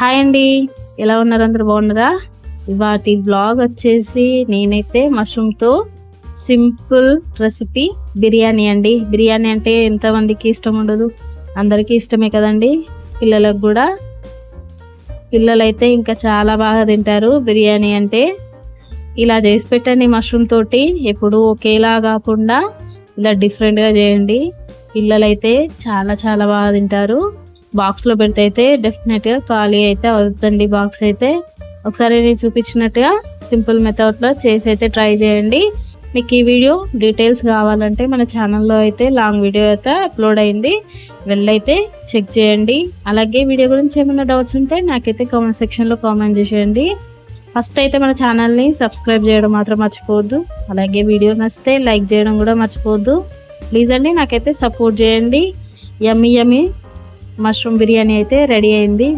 Hi అండి. ఎలా ఉన్నారు అందరు? బాగున్నారా? వాటి బ్లాగ్ వచ్చేసి నేనైతే మష్రూమ్తో సింపుల్ రెసిపీ బిర్యానీ అండి. బిర్యానీ అంటే ఎంతమందికి ఇష్టం ఉండదు? అందరికీ ఇష్టమే కదండి. పిల్లలకు కూడా. పిల్లలైతే ఇంకా చాలా బాగా తింటారు. బిర్యానీ అంటే ఇలా చేసి పెట్టండి మష్రూమ్ తోటి. ఎప్పుడు ఒకేలా కాకుండా ఇలా డిఫరెంట్గా చేయండి. పిల్లలైతే చాలా చాలా బాగా తింటారు. బాక్స్లో పెడితే అయితే డెఫినెట్గా ఖాళీ అయితే అవుతుందండి బాక్స్ అయితే. ఒకసారి నేను చూపించినట్టుగా సింపుల్ మెథడ్లో చేసి అయితే ట్రై చేయండి. మీకు ఈ వీడియో డీటెయిల్స్ కావాలంటే మన ఛానల్లో అయితే లాంగ్ వీడియో అయితే అప్లోడ్ అయింది. వెళ్ళైతే చెక్ చేయండి. అలాగే వీడియో గురించి ఏమైనా డౌట్స్ ఉంటే నాకైతే కామెంట్ సెక్షన్లో కామెంట్ చేసేయండి. ఫస్ట్ అయితే మన ఛానల్ని సబ్స్క్రైబ్ చేయడం మాత్రం మర్చిపోవద్దు. అలాగే వీడియో నచ్చితే లైక్ చేయడం కూడా మర్చిపోవద్దు. ప్లీజ్ అండి నాకైతే సపోర్ట్ చేయండి. యమ్మీ యమ్మీ మష్రూమ్ బిర్యానీ అయితే రెడీ అయింది.